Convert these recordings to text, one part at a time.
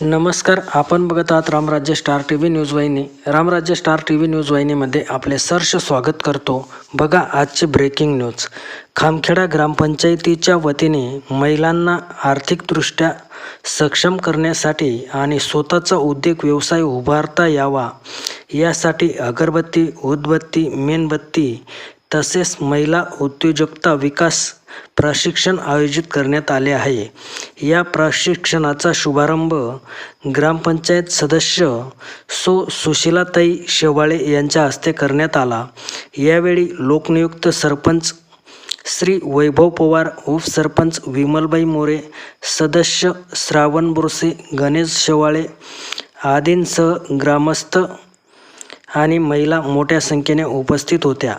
नमस्कार आपण बघत आहात Ramrajya star T V news वाहिनी. Ramrajya star T V news वाहिनीमध्ये आपले सर्ष स्वागत करतो. बघा आजचे ब्रेकिंग न्यूज खामखेडा ग्रामपंचायतीच्या वतीने महिलांना आर्थिकदृष्ट्या सक्षम करण्यासाठी आणि स्वतःचा उद्योग व्यवसाय उभारता यावा यासाठी अगरबत्ती उदबत्ती मेणबत्ती तसेच महिला उद्योजकता विकास प्रशिक्षण आयोजित करण्यात आले आहे. या प्रशिक्षणाचा शुभारंभ ग्रामपंचायत सदस्य सो सुशीलाताई शेवाळे यांच्या हस्ते करण्यात आला. यावेळी लोकनियुक्त सरपंच श्री वैभव पवार उपसरपंच विमलबाई मोरे सदस्य श्रावण बुरसे गणेश शेवाळे आदींसह ग्रामस्थ आणि महिला मोठ्या संख्येने उपस्थित होत्या.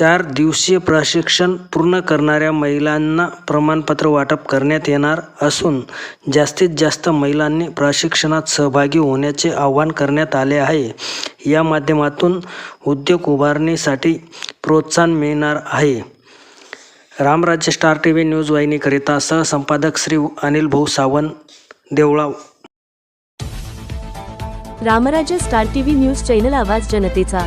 चार दिवसीय प्रशिक्षण पूर्ण करणाऱ्या महिलांना प्रमाणपत्र वाटप करण्यात येणार असून जास्तीत जास्त महिलांनी प्रशिक्षणात सहभागी होण्याचे आवाहन करण्यात आले आहे. या माध्यमातून उद्योग उभारणीसाठी प्रोत्साहन मिळणार आहे. Ramrajya star T V news वाहिनीकरिता सहसंपादक Shri Anil Bhau Sawant Deola Ramrajya star TV news channel आवाज जनतेचा.